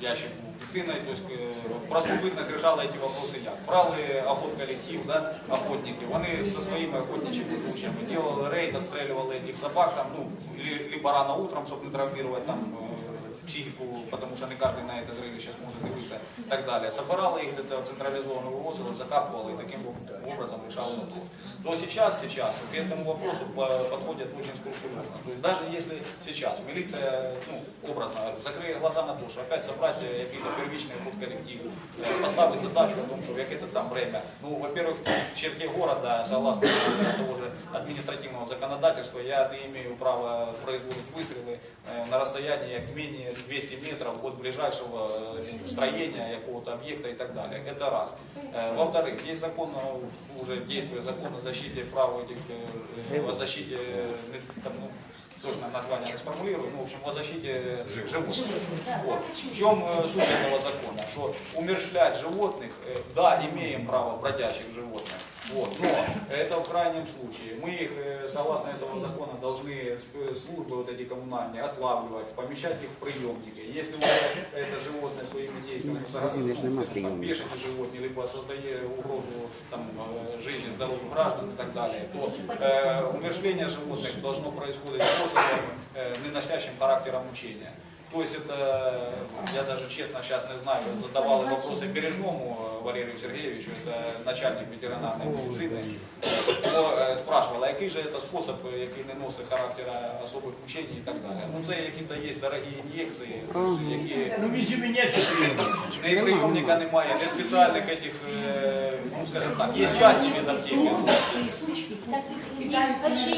ящик був дитиною, тобто е, просто бытность решала эти вопросы як. Брали охот коллектив, да, охотники, вони со своїми охотничьими кучами делали рейд, отстреливали этих собак, там, ну, ли- либо рано утром, чтобы не травмировать там э, психику, потому что не каждый на это зрелище сможет дивитися и так далее. Собирали их где-то централизованно вывозили, закапывали и таким образом решали вопрос. То сейчас, сейчас к этому вопросу по- подходят очень скрупулезно. То есть даже если сейчас милиция, ну, закрыє глаза на то, что опять собрать какие-то первичные коллектив, поставить задачу о том, что в какое-то там время, ну, во-первых, в черте города, согласно того же административного законодательства, я не имею права производить выстрелы на расстоянии как менее 200 метров от ближайшего строения какого-то объекта и так далее. Это раз. Э, Во-вторых, есть закон, уже действует закон о защите прав этих, э, э, о защите, там, ну, точно название не сформулирую, ну, в общем, о защите животных. Вот. В чем э, суть этого закона? Что умерщвлять животных, э, да, имеем право бродячих животных, вот, но это в крайнем случае. Мы их, э, согласно этого закона, должны службы вот эти коммунальные отлавливать, помещать их в приемники. Если уже это животное своими действиями там, приемника? бешит животное, либо создает угрозу там, э, жизни, здоровью граждан и так далее, то э, умерщвление животных должно происходить способом, э, не носящим характера мучения. То есть это, я даже честно сейчас не знаю, задавал вопросы Бережному э, Валерию Сергеевичу, это начальник ветеринарной медицины, Хто, е, спрашивал, а який же це спосіб, е, який не носить характера особих мучень і так далі. Ну це якісь є дорогі ін'єкції, тобто, які Ну, вези меня теперь. не прийомника немає, не спеціальних этих, е, ну скажімо так, є частні від аптеки. Так, і вообще